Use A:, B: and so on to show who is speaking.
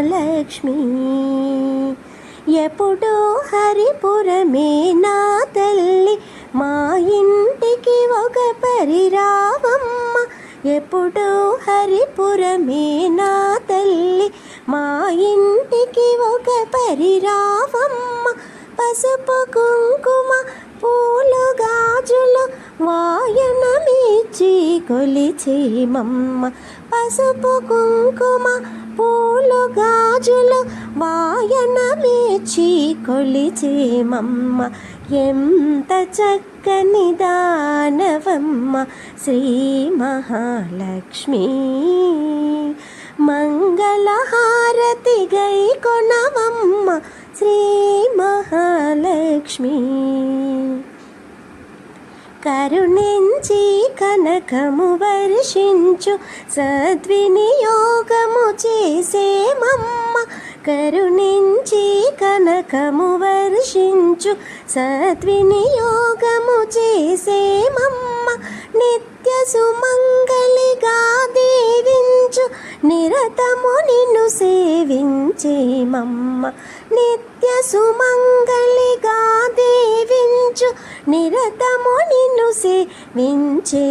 A: మహాలక్ష్మి. ఎప్పుడో హరిపురమే నా తల్లి. మా ఇంటికి ఒక పరిరావమ్మ. ఎప్పుడో హరిపురమే నా తల్లి. మా ఇంటికి ఒక పరిరావమ్మ. పసుపు కుంకుమ పూలు గాజులు వాయనమిచ్చి కొలిచేమమ్మ పసుపు కుంకుమ వాయనమే గాజులు వాయనమిచ్చి కొలిచేమమ్మ ఎంత చక్కని దానవమ్మ. శ్రీ మహాలక్ష్మి. మంగళహారతి గై కొనవమ్మ. శ్రీ మహాలక్ష్మి. కరుణించి కనకము వర్షించు. సద్వినియోగము చేసే ప్రేమమ్మ కరుణించి కనకము వర్షించు సద్వినియోగము చేసేమమ్మ నిత్య సుమంగళిగా దీవించు నిరతము నిన్ను సేవించేమమ్మ నిత్య సుమంగళిగా దీవించు నిరతము నిన్ను సేవించేమమ్మ